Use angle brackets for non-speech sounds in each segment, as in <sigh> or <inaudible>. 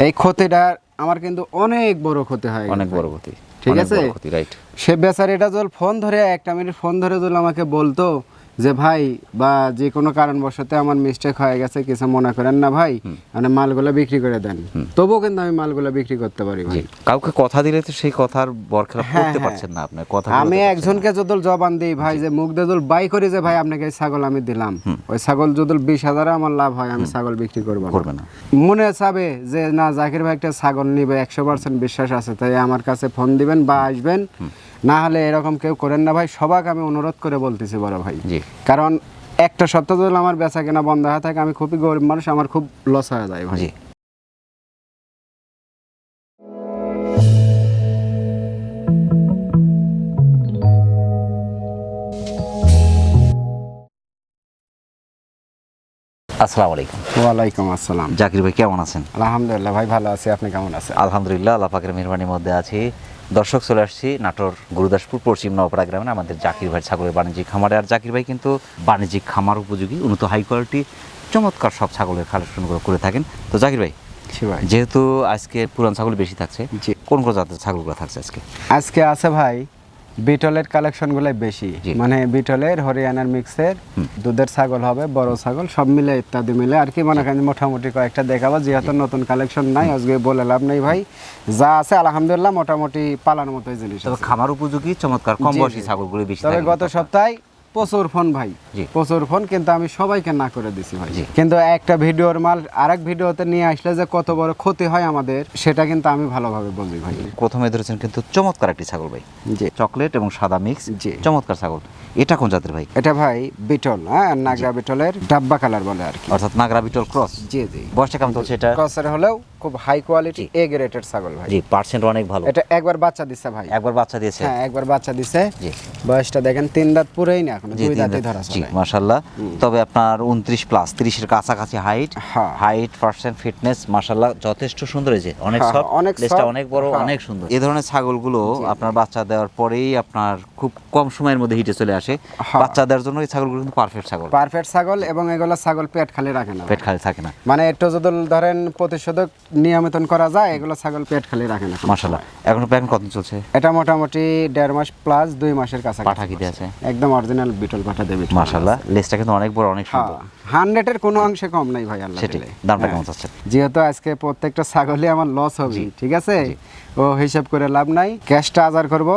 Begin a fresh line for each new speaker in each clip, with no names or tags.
এই ক্ষতিটা আমার কিন্তু অনেক বড় ক্ষতি হয়
অনেক বড় ক্ষতি
ঠিক আছে?
সে
সে বেচারিটা জল ফোন ধরে একটা মিনিট ফোন ধরে জল আমাকে বলতো যে ভাই বা যে কোনো কারণবশত আমার মিস্টেক হয়ে গেছে কিছু মনে করেন না ভাই মানে মালগুলো বিক্রি করে দেন। তবুও কিন্তু আমি মালগুলো বিক্রি করতে পারি ভাই।
কাউকে কথা দিলে তো সেই কথার বরখেলাপ
হ্যাঁ,
করতে
হ্যাঁ।
পারছেন না আপনি কথা
আমি একজনকে যদল জবান দিই ভাই যে মুখ দেদল বাই করি যে ভাই আপনাকে ছাগল আমি দিলাম। ওই ছাগল যদল বিশ হাজারে আমার লাভ হয় আমি ছাগল বিক্রি করব।
করবে না।
মনে চাবে যে না জাকির ভাই একটা ছাগল নিবে একশো পার্সেন্ট বিশ্বাস আছে তাই আমার কাছে ফোন দিবেন বা আসবেন। না হলে এরকম কেউ করেন না ভাই। সবাক আমি অনুরোধ করে বলতেছি বড় ভাই।
জি।
কারণ একটা সপ্তাহ যদি আমার বেচা কেনা বন্ধ হয়ে থাকে আমি খুবই গরিব মানুষ আমার খুব লস হয়ে যায় ভাই।
আসসালামু আলাইকুম।
ওয়ালাইকুম আসসালাম।
জাকির ভাই কেমন আছেন?
আলহামদুলিল্লাহ ভাই ভালো আছি আপনি কেমন আছেন?
আলহামদুলিল্লাহ আল্লাহ পাকের মেহরবানির মধ্যে আছি। দর্শক চলে আসছি নাটোর গুরুদাসপুর পশ্চিম নবপাড়া গ্রামে। আমাদের জাকির ভাই ছাগলের বাণিজ্যিক খামারে। আর জাকির ভাই কিন্তু বাণিজ্যিক খামার উপযোগী উন্নত হাই কোয়ালিটি চমৎকার সব ছাগলের কালেকশনগুলো করে থাকেন। তো জাকির ভাই যেহেতু আজকে পুরান ছাগল বেশি থাকছে। কোন কোন জাতের ছাগলগুলো থাকছে আজকে?
আজকে আছে ভাই বিটলের কালেকশন গুলাই বেশি মানে বিটলের হরিয়ানার মিক্সের দুধের ছাগল হবে বড় ছাগল সব মিলে ইত্যাদি মিলে। আর কি মনে করেন মোটামুটি কয়েকটা দেখাবো যেহেতু নতুন কালেকশন নাই আজকে বলে লাভ নেই ভাই। যা আছে আলহামদুলিল্লাহ মোটামুটি পালানোর মতো জিনিস
তবে খামার উপযোগী চমৎকার কম বয়সী
ছাগল
ছাগলগুলো বেশি
তবে গত সপ্তাহে প্রচুর ফোন ভাই প্রচুর ফোন কিন্তু আমি সবাইকে না করে দিছি ভাই। কিন্তু একটা ভিডিওর মাল আরেক ভিডিওতে নিয়ে আসলে যে কত বড় ক্ষতি হয় আমাদের সেটা কিন্তু আমি ভালোভাবে বুঝি ভাই।
প্রথমে ধরেছেন কিন্তু চমৎকার একটি ছাগল ভাই।
জি।
চকলেট এবং সাদা মিক্স
জি।
চমৎকার ছাগল। এটা কোন জাতের ভাই?
এটা ভাই বিটল হ্যাঁ নাগরা বিটলের ডাব্বা কালার বলে আর কি।
অর্থাৎ নাগরা বিটল ক্রস।
জি জি।
বয়সটা কেমন চলছে এটা?
ক্রসের হলেও খুব হাই কোয়ালিটি এ গ্রেডের ছাগল ভাই।
জি পার্সেন্ট অনেক ভালো।
এটা একবার বাচ্চা দিছে ভাই।
একবার বাচ্চা দিয়েছে?
হ্যাঁ একবার বাচ্চা দিছে।
জি।
বয়সটা দেখেন তিন দাঁত পুরেই না এখন দুই দাঁতই
দাঁত।
ধরা
জি
চলে
মাশাল্লাহ তবে আপনার উনত্রিশ প্লাস তিরিশের কাছাকাছি হাইট
হ্যাঁ।
হাইট পার্সেন্ট ফিটনেস মাশাল্লাহ যথেষ্ট সুন্দর হয়েছে অনেক
হ্যাঁ,
সব
অনেক
লেজটা
soft,
অনেক বড়
হ্যাঁ।
অনেক সুন্দর। এই ধরনের ছাগলগুলো আপনার বাচ্চা দেওয়ার পরেই আপনার খুব কম সময়ের মধ্যে হিটে চলে আসে।
হ্যাঁ।
বাচ্চা দেওয়ার জন্য এই ছাগলগুলো কিন্তু পারফেক্ট ছাগল।
পারফেক্ট ছাগল এবং এগুলো ছাগল পেট খালি রাখে না
পেট খালি থাকে না।
মানে একটু যদি ধরেন প্রতিষেধক নিয়মিতন করা যায় এগুলো ছাগল পেট খালি রাখে না কোনো
মাশাল্লাহ এখন প্যাকেট কত চলছে?
এটা মোটামুটি দেড় মাস প্লাস দুই মাসের কাছে
পাঠা কি আছে?
একদম অরিজিনাল বিটল পাঠা দেবে
মাশাল্লাহ লেজটা কিন্তু অনেক বড় অনেক
হ্যাঁ
সুন্দর।
হান্ড্রেডের কোনো অংশে কম নাই ভাই আল্লাহ
সেটাই। দামটা
হ্যাঁ।
কেমন চাচ্ছেন
যেহেতু আজকে প্রত্যেকটা ছাগলই আমার লস হবে ঠিক আছে? ও হিসাব করে লাভ নাই। ক্যাশটা আজার করব।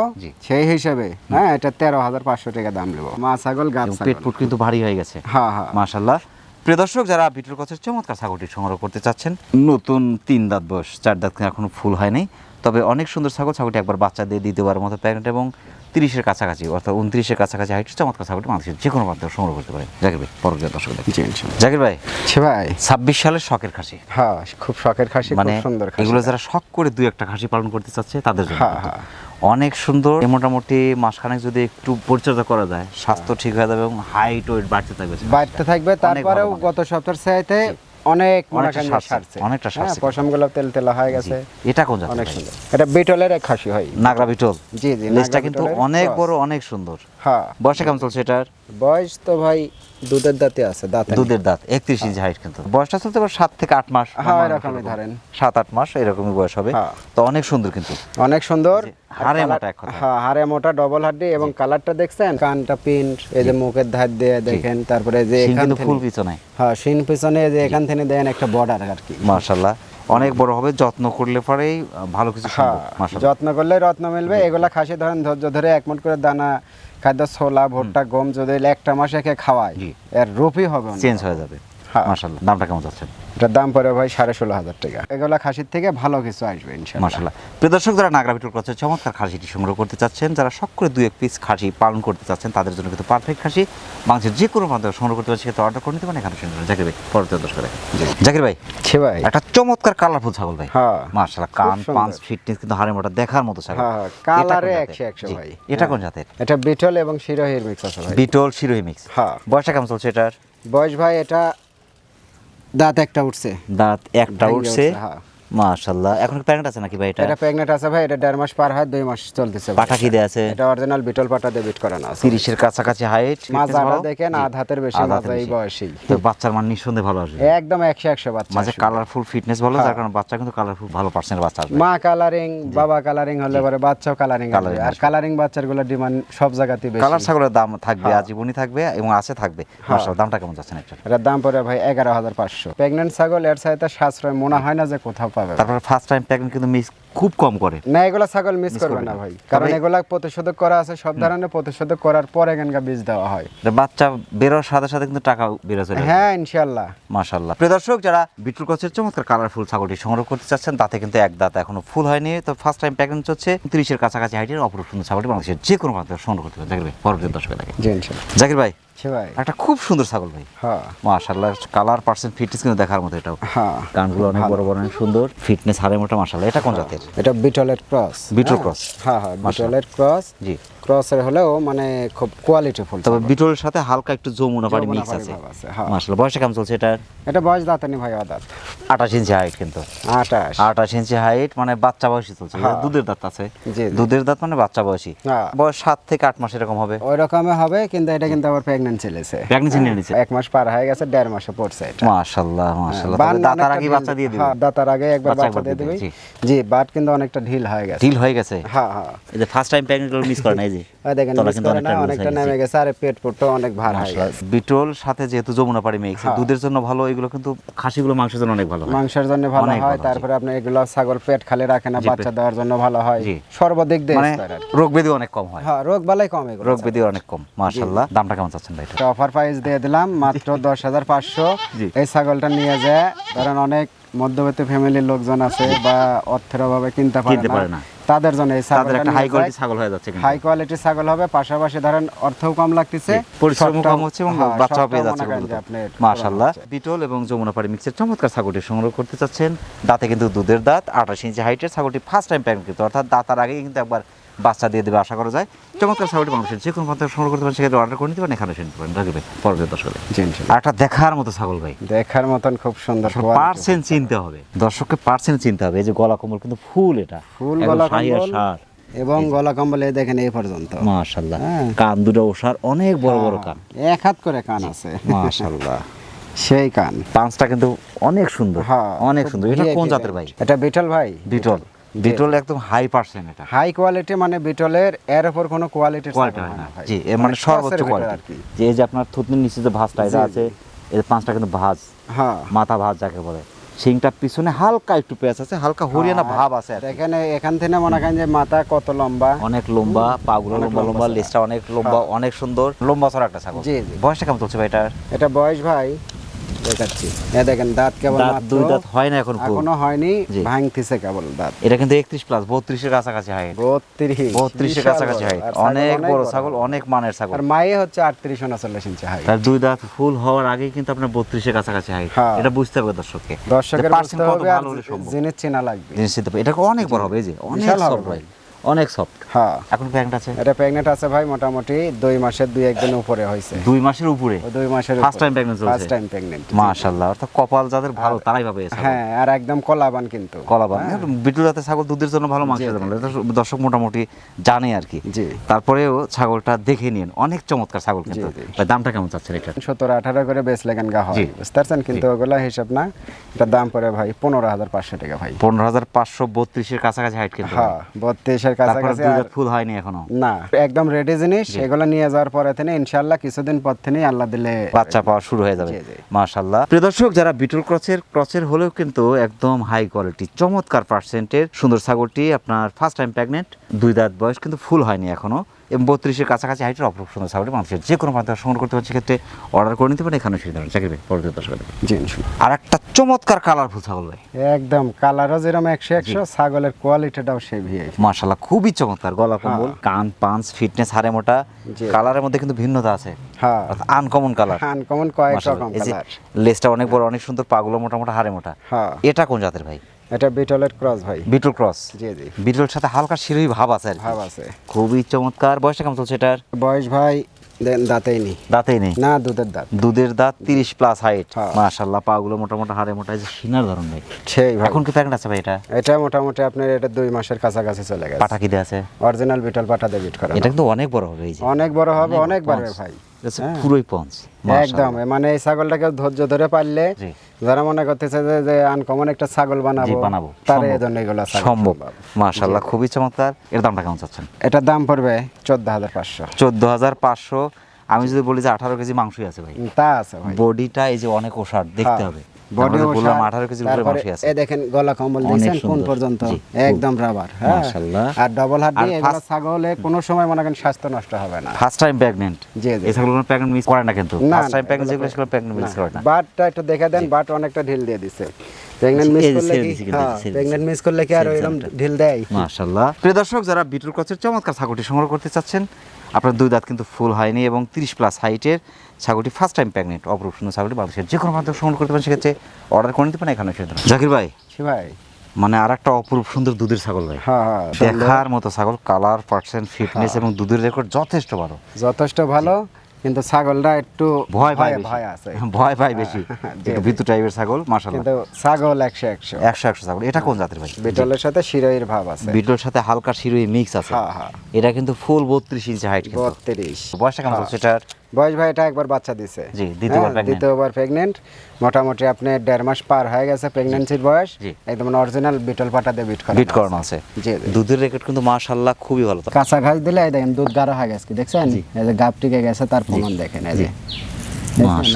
সেই হিসাবে হ্যাঁ এটা তেরো হাজার পাঁচশো টাকা দাম নেব। মা ছাগল গাছ
পেট ফুট কিন্তু ভারী হয়ে গেছে।
হ্যাঁ হ্যাঁ।
মাশাল্লাহ প্রিয় দর্শক, যারা বিটুর কথা চমৎকার ছাগলটি সংগ্রহ করতে চাচ্ছেন, নতুন তিন দাঁত বয়স, চার দাঁত এখনও ফুল হয়নি তবে অনেক সুন্দর ছাগল ছাগলটি একবার বাচ্চা দিয়ে দ্বিতীয়বার মতো প্যাকেট এবং তিরিশের কাছাকাছি অর্থাৎ উনত্রিশের কাছাকাছি হাইট চমৎকার ছাগলটি মানুষের যে কোনো মাধ্যমে সংগ্রহ করতে পারে জাকির ভাই পরবর্তী দর্শক। জাকির ভাই
ভাই।
ছাব্বিশ সালের শখের খাসি।
হ্যাঁ খুব শখের খাসি
মানে
সুন্দর
এগুলো যারা শখ করে দুই একটা খাসি পালন করতে চাচ্ছে তাদের জন্য
হ্যাঁ, হ্যাঁ।
অনেক সুন্দর মোটামুটি মাসখানেক যদি একটু পরিচর্যা করা যায় স্বাস্থ্য ঠিক হয়ে যাবে এবং হাইট ওয়েট বাড়তে থাকবে।
বাড়তে থাকবে তারপরেও গত সপ্তাহের চাইতে অনেক
অনেকটা সারছে,
পশম
অনেকটা
হ্যাঁ তেল তেলা হয়ে গেছে।
এটা কোন জাতের
অনেক সুন্দর। এটা বিটলের এক খাসি হয়।
নাগরা বিটল।
জি জি
লেজটা কিন্তু অনেক বড় অনেক সুন্দর।
হ্যাঁ।
বয়সে কেমন চলছে এটার?
বয়স তো ভাই দুধের দাঁতে আছে দাঁত
দুধের দাঁত একত্রিশ ইঞ্চি হাইট কিন্তু। বয়সটা চলতে পারে সাত থেকে আট মাস
হ্যাঁ, এরকমই ধরেন।
সাত আট মাস এরকমই বয়স হবে।
হ্যাঁ।
তো অনেক সুন্দর কিন্তু।
অনেক সুন্দর।
হাড়ে মোটা এখন
হ্যাঁ মোটা ডবল হাড্ডি এবং কালারটা দেখছেন? কানটা পিন্ট এই যে মুখের ধার দিয়ে দেখেন তারপরে যে এখান থেকে
ফুল পিছনে।
হ্যাঁ সিন পিছনে যে এখান থেকে দেন একটা বর্ডার আর কি।
মার্শাল্লাহ অনেক বড় হবে যত্ন করলে পরেই ভালো কিছু
হ্যাঁ যত্ন করলে রত্ন মিলবে। এগুলা খাসি ধরেন ধৈর্য ধরে এক মন করে দানা খাদ্য ছোলা ভুট্টা গম যদি একটা মাসে একে খাওয়ায় এর রূপই হবে
চেঞ্জ হয়ে যাবে।
হ্যাঁ।
মার্শাল্লাহ দামটা কেমন যাচ্ছে
এটার দাম পড়ে ভাই সাড়ে ষোলো হাজার টাকা। এগুলা খাসির থেকে ভালো কিছু আসবে
মার্শাল্লাহ প্রিয় দর্শক যারা নাগরা বিটুর কাছে চমৎকার খাসিটি সংগ্রহ করতে চাচ্ছেন যারা শখ করে দুই এক পিস খাসি পালন করতে চাচ্ছেন তাদের জন্য কিন্তু পারফেক্ট খাসি। বাংলাদেশের যে কোনো মাধ্যমে সংগ্রহ করতে পারছে সেটা অর্ডার করে নিতে পারেন। এখানে শুনতে পারেন জাকির ভাই পরবর্তী দর্শক জাকির ভাই
ছি ভাই।
একটা চমৎকার কালারফুল ছাগল ভাই।
হ্যাঁ
মার্শাল্লাহ
খুব
কান পাঁচ ফিটনেস কিন্তু হাড়ে মোটা দেখার মতো ছাগল।
হ্যাঁ,
কোন
কালারে একশো একশো ভাই।
এটা
হ্যাঁ।
কোন জাতের?
এটা বিটল এবং শিরোহির মিক্স আছে ভাই।
বিটল শিরোহি মিক্স
হ্যাঁ।
বয়সটা কেমন চলছে এটার?
বয়স ভাই এটা দাঁত একটা উঠছে।
দাঁত একটা উঠছে
হ্যাঁ।
মাশাল্লাহ এখন প্যাকেট আছে নাকি ভাই এটা?
এটা প্রেগনেন্ট আছে ভাই এটা দেড় মাস পার হয় দুই মাস চলতেছে।
পাঠা কি দেয়া আছে?
এটা অরিজিনাল বিটল পাটা দিয়ে বিট করানো আছে।
তিরিশের কাছাকাছি হাইট
মাজাটা দেখেন আধ হাতের বেশি মাজা এই বয়সেই
তো বাচ্চার মান নিঃসন্দেহে ভালো আসবে।
একদম একশো একশো বাচ্চা
মাঝে কালারফুল ফিটনেস ভালো
হ্যাঁ।
যার কারণে বাচ্চা কিন্তু কালারফুল ভালো পার্সেন্ট বাচ্চা আসবে।
মা কালারিং বাবা কালারিং হলে পরে বাচ্চাও কালারিং আসবে। আর কালারিং বাচ্চারগুলো ডিমান্ড সব জায়গাতেই বেশি।
কালার ছাগলের দাম থাকবে
হ্যাঁ।
আজীবনই থাকবে এবং আছে থাকবে। মাশাআল্লাহ দামটা কেমন যাচ্ছে না এটা
দাম পড়ে ভাই এগারো হাজার পাঁচশো। প্রেগনেন্ট ছাগল এর সাথে সাশ্রয় মনে হয় না যে কোথাও
তারপরে ফার্স্ট টাইম প্যাকেট কিন্তু মিস খুব কম করে।
না এগুলা ছাগল মিস করবে না ভাই। কারণ এগুলা প্রতিষেধক করা আছে সব ধরনের প্রতিষেধক করার পরে এখানকার বীজ দেওয়া হয়।
বাচ্চা বেরোর সাথে সাথে কিন্তু টাকা বেরো চলে
হ্যাঁ ইনশাল্লাহ
মাশাল্লাহ প্রিয় দর্শক যারা বিট্রুল কচের চমৎকার কালারফুল ছাগলটি সংগ্রহ করতে চাচ্ছেন তাতে কিন্তু এক দাঁত এখনও ফুল হয়নি। তো ফার্স্ট টাইম প্যাকেজ হচ্ছে তিরিশের কাছাকাছি হাইটের অপরূপ সুন্দর ছাগলটি বাংলাদেশের যে কোনো প্রান্তে সংগ্রহ করতে পারেন। জাকির ভাই পরবর্তী দর্শকে দেখেন
জি ইনশাল্লাহ
জাকির ভাই
ভাই।
একটা খুব সুন্দর ছাগল ভাই।
হ্যাঁ।
মাশাল্লাহ কালার পার্সেন্ট ফিটনেস কিন্তু দেখার মতো এটাও।
হ্যাঁ।
কানগুলো অনেক বড় বড় অনেক সুন্দর। ফিটনেস হারে মোটা মাশাল্লাহ এটা কোন জাতের?
এটা বিটলের ক্রস।
Beetle cross.
হ্যাঁ হ্যাঁ বিটলের ক্রস।
জি।
ক্রসের হলেও মানে খুব কোয়ালিটি ফুল
তবে বিটলের সাথে হালকা একটু যমুনা পাড়ি মিক্স আছে।
হ্যাঁ।
মাশাল্লাহ বয়সটা কেমন চলছে এটা
এটা বয়স দাঁতানি ভাই দাঁত।
আঠাশ ইঞ্চি হাইট কিন্তু।
আঠাশ।
আঠাশ ইঞ্চি হাইট মানে বাচ্চা বয়সী চলছে
হ্যাঁ।
দুধের দাঁত আছে। দুধের দাঁত মানে বাচ্চা বয়সী।
হ্যাঁ।
বয়স সাত থেকে আট মাস এরকম হবে।
ওই রকমই হবে কিন্তু এটা কিন্তু আবার প্রেগনেন্ট চলেছে
প্রেগনেন্সি নিয়ে নিচ্ছে
এক মাস পার হয়ে গেছে দেড় মাসে পড়ছে এটা।
মাশাল্লাহ মাশাল্লাহ।
বান
দাঁতার আগে বাচ্চা দিয়ে দিবে।
হ্যাঁ, দাঁতার আগে একবার
বাচ্চা
দিয়ে দিবে জি। বাট কিন্তু অনেকটা ঢিল হয়ে গেছে।
ঢিল হয়ে গেছে?
হ্যাঁ হ্যাঁ।
এই যে ফার্স্ট টাইম প্রেগনেন্ট মিস করে না এই যে।
দেখেন
অনেকটা হয়ে
নেমে
গেছে।
গেছে আর পেট পুটটা অনেক ভার
মাশাআল্লাহ।
গেছে
বিটল সাথে যেহেতু যমুনা পাড়ি মিক্স। দুধের জন্য ভালো এগুলো কিন্তু খাসিগুলো মাংসের জন্য অনেক ভালো
মাংসের জন্য ভালো তারপরে আপনি এগুলো ছাগল পেট খালি রাখে না বাচ্চা দেওয়ার জন্য ভালো
জি।
সর্বদিক দিয়ে
মানে। রোগ ব্যাধি অনেক কম হয়
হ্যাঁ রোগ বালাই কম এগুলো
রোগ ব্যাধি অনেক কম মাশাআল্লাহ দামটা কেমন চাচ্ছেন ভাই এটা?
অফার প্রাইস দিয়ে দিলাম মাত্র দশ হাজার পাঁচশো
জি।
এই ছাগলটা নিয়ে যায় ধরেন অনেক মধ্যবিত্ত ফ্যামিলির লোকজন আছে বা অর্থের অভাবে কিনতে পারে না। তাদের জন্য এই
তাদের একটা হাই কোয়ালিটি ছাগল হয়ে যাচ্ছে
হাই কোয়ালিটি ছাগল হবে পাশাপাশি ধরেন অর্থও কম লাগতেছে। পরিশ্রম
কম হচ্ছে এবং
হ্যাঁ,
বাচ্চাও পেয়ে যাচ্ছে মাশাআল্লাহ। বিটল এবং যমুনাপাড়ি মিক্সের চমৎকার ছাগলটি সংগ্রহ করতে চাচ্ছেন। দাঁতে কিন্তু দুধের দাঁত আঠাশ ইঞ্চি হাইটের ছাগলটি ফার্স্ট টাইম প্যান্ট কিন্তু অর্থাৎ দাঁতার আগে কিন্তু একবার বাচ্চা দিয়ে দেবে আশা করা যায়। চমৎকার ছাগলটি মানুষের যে কোনো প্রান্তে সংগ্রহ করতে পারেন সেক্ষেত্রে অর্ডার করে নিতে পারেন এখানে এসে নিতে পারেন রাখবে
ইনশাল্লাহ।
আর একটা দেখার মতো ছাগল ভাই।
দেখার মতন খুব সুন্দর।
পার্সেন্ট চিনতে হবে দর্শককে পার্সেন্ট চিনতে হবে এই যে গলা কম্বল কিন্তু ফুল এটা
ফুল গলা কম্বল এবং গলা কম্বল এই দেখেন এই পর্যন্ত।
মাশাআল্লাহ
হ্যাঁ।
কান দুটো ওষার অনেক বড় বড় কান।
এক হাত করে কান আছে।
মাশাআল্লাহ। <laughs>
সেই কান।
পাঁচটা কিন্তু অনেক সুন্দর
হ্যাঁ
অনেক সুন্দর। এটা কোন জাতের ভাই?
এটা বিটল ভাই।
বিটল। বিটল একদম হাই পার্সেন্ট এটা।
হাই কোয়ালিটি মানে বিটলের এর উপর কোনো কোয়ালিটির
কোয়ালিটি হয় না। জি মানে সর্বোচ্চ কোয়ালিটি যে যে আপনার থুতনির নিচে যে ভাঁজটা এটা আছে এর পাঁচটা কিন্তু ভাঁজ।
হ্যাঁ।
মাথা ভাঁজ যাকে বলে। শিংটা পিছনে হালকা একটু পেঁয়াজ আছে হালকা হরিয়ানা ভাব আছে আর
এখানে এখান থেকে মনে করেন যে মাথা কত লম্বা।
অনেক লম্বা পাগুলো লম্বা
লম্বা
লেজটা অনেক লম্বা অনেক সুন্দর। লম্বা ছড়া একটা ছাগল।
জি, জি।
বয়সটা কেমন চলছে ভাই এটার?
এটা বয়স ভাই দেখাচ্ছি। এ দেখেন দাঁত কেবল
দাঁত দুই দাঁত হয় না এখন
এখনও হয়নি। ভাঙতিছে কেবল দাঁত।
এটা কিন্তু একত্রিশ প্লাস বত্রিশের কাছাকাছি হাইট
বত্রিশ
বত্রিশের কাছাকাছি
ছাগল
অনেক বড়। ছাগল অনেক মানের ছাগল।
আর মায়ে হচ্ছে আটত্রিশ উনচল্লিশ ইঞ্চি হাই
তার দুই দাঁত ফুল হওয়ার আগেই কিন্তু আপনার বত্রিশের কাছাকাছি হাইট
হ্যাঁ।
এটা বুঝতে হবে দর্শককে।
দর্শকের
যে কত ভালো হলে সম্ভব।
জিনিস চেনা লাগবে।
জিনিস। এটা অনেক বড় হবে এই যে অনেক ভাই।
ভাই।
অনেক সফট
হ্যাঁ।
এখন প্যাকেট আছে?
এটা প্রেগনেন্ট আছে ভাই মোটামুটি দুই মাসের দুই একদিন উপরে হয়েছে।
দুই মাসের উপরে?
দুই মাসের
First time pregnant চলছে?
ফার্স্ট টাইম প্রেগনেন্ট
মাশাআল্লাহ অর্থাৎ কপাল যাদের ভালো তারাই পাবে
হ্যাঁ আর একদম কলাবান কিন্তু।
কলাবান। বিটু জাতের ছাগল দুধের জন্য ভালো মাংসের জন্য এটা দর্শক মোটামুটি জানে আর কি।
জি।
তারপরেও ছাগলটা দেখে নিন। অনেক চমৎকার ছাগল কিন্তু। ভাই, দামটা কেমন চাচ্ছেন এটা?
সত্তর আঠারো করে বেশ লেগেন গা হয়। বুঝতে পারছেন? কিন্তু ওগুলা হিসাব না। এটার দাম পড়ে ভাই পনেরো হাজার পাঁচশো টাকা ভাই।
পনেরো হাজার পাঁচশো বত্রিশের কাছাকাছি হাইট কিন্তু।
হ্যাঁ বত্রিশের
তারপরে
কাছাকাছি
ফুল হয়নি এখনও?
না একদম রেডি জিনিস এগুলো নিয়ে যাওয়ার পরে থেকে ইনশাআল্লাহ কিছুদিন পর থেকে আল্লাহ দিলে
বাচ্চা পাওয়া শুরু হয়ে যাবে। মাশাআল্লাহ। প্রিয় দর্শক যারা বিটল ক্রসের ক্রসের হলেও কিন্তু একদম হাই কোয়ালিটি চমৎকার পার্সেন্টের সুন্দর ছাগলটি আপনার ফার্স্ট টাইম প্রেগনেন্ট দুই দাঁত বয়স কিন্তু ফুল হয়নি এখনও। এবং বত্রিশের কাছাকাছি হাইটের অপরূপ সুন্দর ছাগলটি মানুষের যে কোনো প্রান্তে সংগ্রহ করতে পারে সেক্ষেত্রে অর্ডার করে নিতে পারেন। এখানে সুবিধা চাকরি পরবর্তী দর্শক
জি
আর একটা চমৎকার কালারফুল ছাগল ভাই।
একদম কালারও যেরকম একশো একশো ছাগলের কোয়ালিটিটাও সেই ভিআইপি
মাশাল্লাহ খুবই চমৎকার। গলা কম্বল কান পাঞ্চ ফিটনেস হারে মোটা। কালারের মধ্যে কিন্তু ভিন্নতা আছে।
হ্যাঁ।
আনকমন কালার
আনকমন কয়েক রকম কালার
লেজটা অনেক বড় অনেক সুন্দর পাগুলো মোটামোটা হারে মোটা।
হ্যাঁ।
এটা কোন জাতের ভাই?
এটা বিটলের ক্রস ভাই।
বিটল ক্রস?
জি জি।
বিটলের সাথে হালকা শিরোই ভাব আছে
ভাব আছে।
খুবই চমৎকার। বয়সটা কেমন চলছে এটার?
বয়স ভাই দাঁতেই নেই।
দাঁতেই নেই?
না দুধের দাঁত।
দুধের দাঁত তিরিশ প্লাস হাইট। মাশাল্লাহ পাগুলো মোটা মোটা হাড়ে মোটা যে সিনার ধরন ভাই।
সেই ভাই।
এখন কি প্যাকেট আছে ভাই এটা?
এটা মোটামুটি আপনার এটা দুই মাসের কাছাকাছি চলে গেছে।
পাটা কি দেয়া আছে?
অরিজিনাল বিটল পাটা দিয়ে বিট করা।
এটা কিন্তু অনেক বড় হবে এই যে।
অনেক বড় হবে অনেক বাড়বে ভাই। হ্যাঁ।
পুরোই পঞ্চ
একদম মানে এই ছাগলটাকে ধৈর্য ধরে পারলে। যারা মনে করতেছে যে যে আনকমন একটা ছাগল বানাবো
বানাবো।
তার এই জন্য এগুলো
সম্ভব। মাশাল্লাহ খুবই চমৎকার। এর দামটা কেমন চাচ্ছেন?
এটার দাম পড়বে চোদ্দ হাজার পাঁচশো।
চোদ্দ হাজার পাঁচশো। আমি যদি বলি যে আঠারো কেজি মাংসই আছে ভাই।
তা আছে
বডিটা এই যে অনেক ওষার দেখতে
হ্যাঁ।
হবে।
বডি
বললাম আঠারো কেজির উপরে মাংসই আছে।
এই দেখেন গলা কম্বল
অনেক
কোন পর্যন্ত? একদম রাবার হ্যাঁ?
মাশাআল্লাহ।
আর ডবল হাত দিয়ে এগুলো ছাগলে কোনো সময় মনে করেন স্বাস্থ্য নষ্ট হবে না।
ফার্স্ট টাইম প্রেগনেন্ট
জি, জি।
এই ছাগলগুলো প্রেগনেন্ট মিস করে না কিন্তু। ফার্স্ট টাইম প্রেগনেন্ট যেগুলো সেগুলো প্রেগনেন্ট মিস করে না।
বাটটা একটু দেখে দেন বাট অনেকটা ঢিল দিয়ে দিছে। প্রেগনেন্ট মিস করলে কি?
দিছে কিন্তু, ছেড়ে দিছে।
প্রেগনেন্ট মিস করলে কি আর এরকম ঢিল দেয়?
মাশাল্লাহ প্রিয় দর্শক যারা বিটুল ক্রসের চমৎকার ছাগলটি সংগ্রহ করতে চাচ্ছেন আপনার দুই দাঁত কিন্তু ফুল হয়নি এবং তিরিশ প্লাস হাইটের ছাগলটি ফার্স্ট টাইম প্রেগনেন্ট অপরূপ সুন্দর ছাগলটি বাংলাদেশের যে কোনো মাধ্যমে সংগ্রহ করতে পারেন সেক্ষেত্রে অর্ডার করে নিতে পারেন এখানে দেবেন। জাকির ভাই?
ভাই।
মানে আর একটা অপরূপ সুন্দর দুধের ছাগল ভাই।
হ্যাঁ হ্যাঁ
দেখার মতো ছাগল কালার পার্সেন্ট ফিটনেস এবং দুধের রেকর্ড যথেষ্ট ভালো।
যথেষ্ট ভালো। কিন্তু ছাগলটা একটু
ভয় পায়
ভয় আছে।
ভয় পায় বেশি।
জি,
একটু ভিতু টাইপের ছাগল মাশাআল্লাহ।
কিন্তু ছাগল একশো একশো।
একশো একশো ছাগল। এটা কোন জাতের ভাই?
বিটলের সাথে শিরোইর ভাব আছে।
বিটলের সাথে হালকা শিরোই মিক্স আছে।
হ্যাঁ, হ্যাঁ।
এটা কিন্তু ফুল বত্রিশ ইঞ্চি হাইট কিন্তু।
বত্রিশ।
বয়সটা কেমন সেটার
বয়স ভাই এটা একবার বাচ্চা দিছে।
জি, দ্বিতীয়বার
হ্যাঁ, দ্বিতীয়বার প্রেগনেন্ট মোটামুটি আপনি দেড় মাস পার হয়ে গেছে প্রেগনেন্সির বয়স। একদম অরিজিনাল বিটল পাটা দিয়ে বিট করা
বিট করানো আছে।
জি।
দুধের রেকর্ড কিন্তু মাশাল্লাহ খুবই ভালো।
কাঁচা ঘাস দিলে এই দেখেন দুধ গাঢ় হয়ে গেছে দেখছেন? এই যে গাপ টিকে গেছে তার প্রমাণ দেখেন এই যে।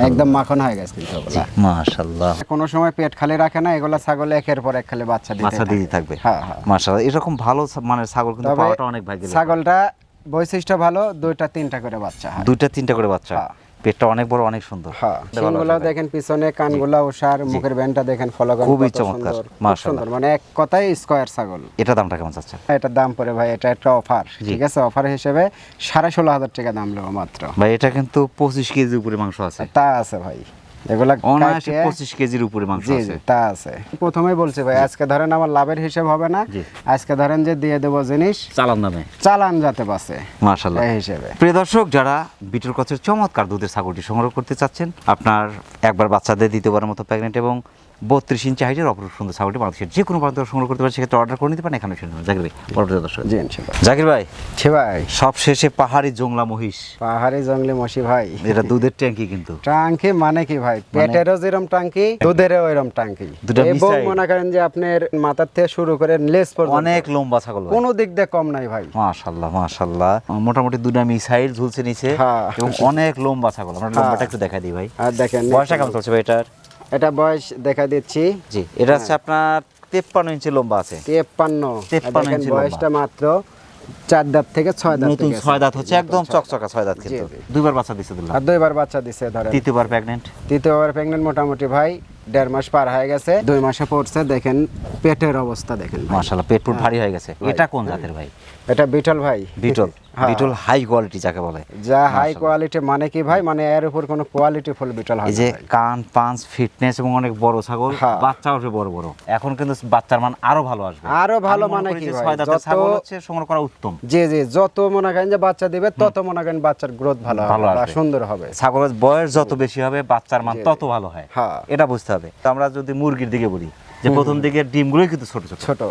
একদম মাখন হয়ে গেছে কিন্তু ওগুলা।
মাশাল্লাহ
কোনো সময় পেট খালি রাখে না এগুলা ছাগল একের পর এক খালি বাচ্চা দিতে
মাছা দিয়ে থাকবে।
হ্যাঁ হ্যাঁ।
মাশাল্লাহ এরকম ভালো মানে ছাগল কিন্তু পাওয়াটা অনেক ভাগ্যের
ছাগলটা বৈশিষ্ট্য ভালো দুইটা তিনটা করে বাচ্চা হয়।
দুইটা তিনটা করে বাচ্চা।
হ্যাঁ।
পেটটা অনেক বড় অনেক সুন্দর।
হ্যাঁ
এটা
শিংগুলা। দেখেন পিছনে কানগুলা ওষার মুখের ব্যান্ডটা দেখেন ফলগন
খুবই চমৎকার, মাশাআল্লাহ।
মানে এক কথায় স্কয়ার ছাগল।
এটা দামটা কেমন চাচ্ছে
এটার দাম পড়ে ভাই এটা একটা অফার ঠিক আছে? অফার হিসেবে সাড়ে ষোলো হাজার টাকা দাম নেব মাত্র।
ভাই এটা কিন্তু পঁচিশ কেজির উপরে মাংস আছে।
তা আছে ভাই। এগুলা
অনায়াসে পঁচিশ কেজির উপরে মাংস আছে।
তা আছে। প্রথমেই বলছি ভাই আজকে ধরেন আমার লাভের হিসেব হবে না। আজকে ধরেন যে দিয়ে দেবো জিনিস
চালান দামে
চালান যাতে বাসে
মাশাল্লাহ
এই হিসেবে।
প্রিয় দর্শক যারা বিটল কচের চমৎকার দুধের ছাগলটি সংগ্রহ করতে চাচ্ছেন আপনার একবার বাচ্চাদের দ্বিতীয়বারের মতো প্রেগনেন্ট এবং বত্রিশ ইঞ্চি হাইটের অপরূপ সুন্দর ছাগলটি বাংলাদেশের যে কোনো প্রান্ত সংগ্রহ করতে পারেন সেক্ষেত্রে অর্ডার করে নিতে পারেন এখানে জাকির ভাই পরবর্তী দর্শক।
জি
জাকির ভাই
ছি ভাই।
সব শেষে পাহাড়ি জংলা মহিষ।
পাহাড়ি জঙ্গলি মশি ভাই।
এটা দুধের ট্যাঙ্কি কিন্তু।
টাঙ্কি মানে কি ভাই? পেটেরও যেরকম টাঙ্কি দুধেরও ওইরকম টাঙ্কি
দুটা
এবং মনে করেন যে আপনার মাথার থেকে শুরু করে লেস পর্যন্ত।
অনেক লম্বা ছাগল।
কোনো দিক দিয়ে কম নাই ভাই।
মাশাল্লাহ মাশাল্লাহ মোটামুটি দুটা মিসাইল ঝুলছে নিচে।
হ্যাঁ।
এবং অনেক লম্বা ছাগল। আমরা লম্বাটা একটু দেখা দিই ভাই।
আর দেখেন।
বয়সটা কেমন চলছে ভাই এটার?
এটা বয়স দেখা দিচ্ছি।
জি এটা হচ্ছে আপনার তেপ্পান্ন ইঞ্চি লম্বা আছে।
তেপ্পান্ন।
তেপ্পান্ন ইঞ্চি
বয়সটা মাত্র চার দাঁত থেকে ছয় দাঁত
নতুন ছয় দাঁত হচ্ছে একদম চকচকা ছয় দাঁত কিন্তু। দুইবার বাচ্চা দিছে দিলাম
আর দুইবার বাচ্চা দিছে ধরেন।
তৃতীয়বার প্রেগনেন্ট
তৃতীয়বার প্রেগনেন্ট মোটামুটি ভাই দেড় মাস পার হয়ে গেছে। দুই মাসে পড়ছে দেখেন পেটের অবস্থা দেখেন।
মাশাআল্লাহ পেট পুট ভারী হয়ে গেছে। এটা কোন জাতের ভাই?
এটা বিটল ভাই।
বিটল।
হ্যাঁ।
বিটল হাই কোয়ালিটি যাকে বলে।
যা হাই কোয়ালিটি মানে কি ভাই? মানে এর উপর কোনো কোয়ালিটি ফুল বিটল হয়
যে কান পাঁচ ফিটনেস এবং অনেক বড় ছাগল
হ্যাঁ।
বাচ্চাও আসবে বড় বড়। এখন কিন্তু বাচ্চার মান আরও ভালো আসবে।
আরও ভালো
মানে
কি
ছয় দাঁতের ছাগল হচ্ছে সংগ্রহ করা উত্তম।
জি জি যত মনে করেন যে বাচ্চা দিবে তত মনে করেন বাচ্চার গ্রোথ ভালো হবে সুন্দর হবে।
ছাগলের বয়স যত বেশি হবে বাচ্চার মান। তত ভালো হয়।
হ্যাঁ।
এটা বুঝতে হবে। তো আমরা যদি মুরগির দিকে বলি যে প্রথম দিকে ডিমগুলোই কিন্তু ছোট ছোট।
ছোট।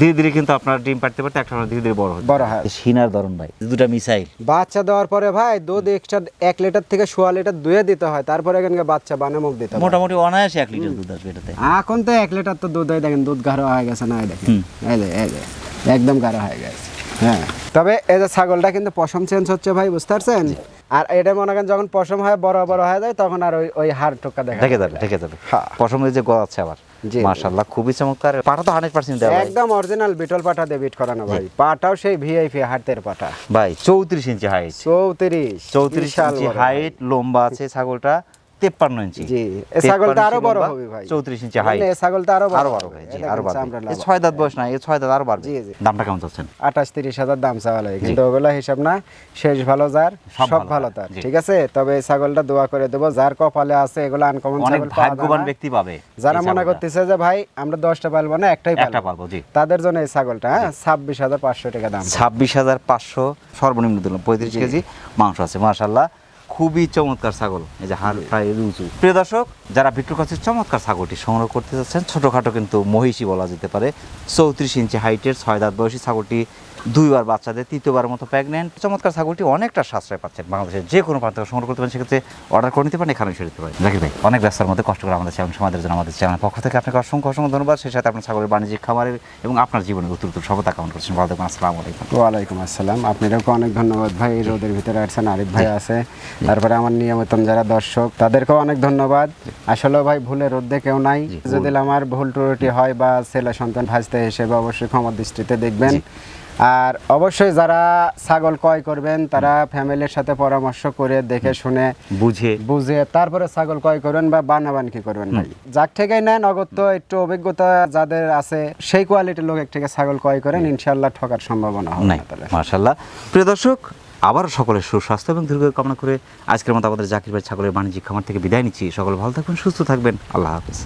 ধীরে ধীরে কিন্তু আপনার ডিম পাড়তে পারতে একটা ধীরে ধীরে বড় হয়
বড় হয়।
সিনার ধরন ভাই দুটা মিসাইল।
বাচ্চা দেওয়ার পরে ভাই দুধ এক্সট্রা এক লিটার থেকে সোয়া লিটার দুয়ে দিতে হয় তারপরে এখানকে বাচ্চা বানে মুখ দিতে হয়।
মোটামুটি অনায়াসে এক লিটার দুধ আসবে এটাতে।
এখন তো এক লিটার তো দুধ হয় দেখেন দুধ গাঢ় হয়ে গেছে না এই দেখেন। এই যে এই যে একদম গাঢ় হয়ে গেছে। হ্যাঁ। তবে এই যে ছাগলটা কিন্তু পশম চেঞ্জ হচ্ছে ভাই বুঝতে পারছেন? আর এটা মনে করেন যখন পশম হয় বড় বড় হয়ে যায় তখন আর ওই ওই হাড় টোকা দেখা
যাবে ঢেকে যাবে।
হ্যাঁ।
পশম দিয়ে যে গড়াচ্ছে আবার। মাশাআল্লাহ খুবই চমৎকার। পাটা তো হান্ড্রেড পার্সেন্ট দেওয়া
একদম অরিজিনাল বিটল পাটা দিয়ে বিট করানো ভাই। পাটাও সেই ভিআইপি হাতের পাটা।
ভাই চৌত্রিশ ইঞ্চি হাইট
চৌত্রিশ
চৌত্রিশ
বিশাল
ইঞ্চি হাইট লম্বা আছে ছাগলটা। তেপ্পান্ন ইঞ্চি।
জি ছাগলটা আরও বড় হবে ভাই।
চৌত্রিশ ইঞ্চি
ছাগলটা আরও
আরও বড়
হবে।
জি
আরও
ছয় দাঁত বয়স না ছয় দাঁত আরও বাড়বে। দামটা কেমন চাচ্ছেন?
আঠাশ তিরিশ হাজার দাম চাওয়া লাগে। কিন্তু ওগুলা হিসাব না শেষ ভালো যার
সব ভালো। তার,
ঠিক আছে? তবে এই ছাগলটা দোয়া করে দেবো যার কপালে আছে এগুলো আনকমন ছাগল
ভাগ্যবান ব্যক্তি পাবে
যারা মনে করতেছে যে ভাই আমরা দশটা পালবো না একটাই
একটা
পালবো।
জি।
তাদের জন্য এই ছাগলটা হ্যাঁ ছাব্বিশ হাজার পাঁচশো টাকা দাম।
ছাব্বিশ হাজার পাঁচশো সর্বনিম্ন দিলাম পঁয়ত্রিশ কেজি মাংস আছে মার্শাল্লাহ খুবই চমৎকার ছাগল। এই যে হাড় প্রায় উঁচু। প্রিয় দর্শক যারা ভিক্টর কাছে চমৎকার ছাগলটি সংগ্রহ করতে চাচ্ছেন ছোটোখাটো কিন্তু মহিষী বলা যেতে পারে চৌত্রিশ ইঞ্চি হাইটের ছয় দাঁত বয়সী ছাগলটি দুইবার বাচ্চাদের তৃতীয়বার মতো প্রেগনেন্ট চমৎকার ছাগলটি অনেকটা সাশ্রয় পাচ্ছেন বাংলাদেশের যে কোনো প্রান্ত সংগ্রহ করতে পারেন সেক্ষেত্রে অর্ডার করে নিতে পারেন এখানে এসে দিতে পারেন। জাকির ভাই। অনেক ব্যস্তার মধ্যে কষ্ট করে আমাদের চ্যানেল সমাজের জন্য আমাদের চ্যানেল পক্ষ থেকে আপনাকে অসংখ্য অসংখ্য ধন্যবাদ। সেই সাথে আপনার ছাগলের বাণিজ্যিক খামারের এবং আপনার জীবনের উত্তর উত্তর সফলতা কামনা করছেন ভালো থাকবেন আসসালামু আলাইকুম।
ওয়ালাইকুম আসসালাম। আপনাদেরকে অনেক ধন্যবাদ ভাই রোদের ভিতরে আসছেন আরিফ ভাই আছে। তারপরে আমার নিয়মিত যারা দর্শক তাদেরকেও অনেক ধন্যবাদ। আসলে ভাই ভুলে রোদে কেউ নাই। যদি আমার ভুল ত্রুটি হয় বা ছেলে সন্তান ভাজতে হিসেবে অবশ্যই ক্ষমা দৃষ্টিতে দেখবেন। আর অবশ্যই যারা ছাগল ক্রয় করবেন তারা ফ্যামিলির সাথে পরামর্শ করে দেখে শুনে
বুঝে।
বুঝে তারপরে ছাগল ক্রয় করবেন বা বানাবান কি করবেন ভাই। যার থেকেই নেন নগদ একটু অভিজ্ঞতা যাদের আছে সেই কোয়ালিটির লোক থেকে ছাগল ক্রয় করেন ইনশাল্লাহ ঠকার সম্ভাবনা হবে
নাই মার্শাল্লাহ প্রিয় দর্শক আবার সকলের সুস্বাস্থ্য এবং দীর্ঘ কামনা করে আজকের মতো আমাদের জাকির ভাই ছাগলের বাণিজ্যিক খামার থেকে বিদায় নিচ্ছি। সকল ভালো থাকবেন সুস্থ থাকবেন। আল্লাহ হাফিজ।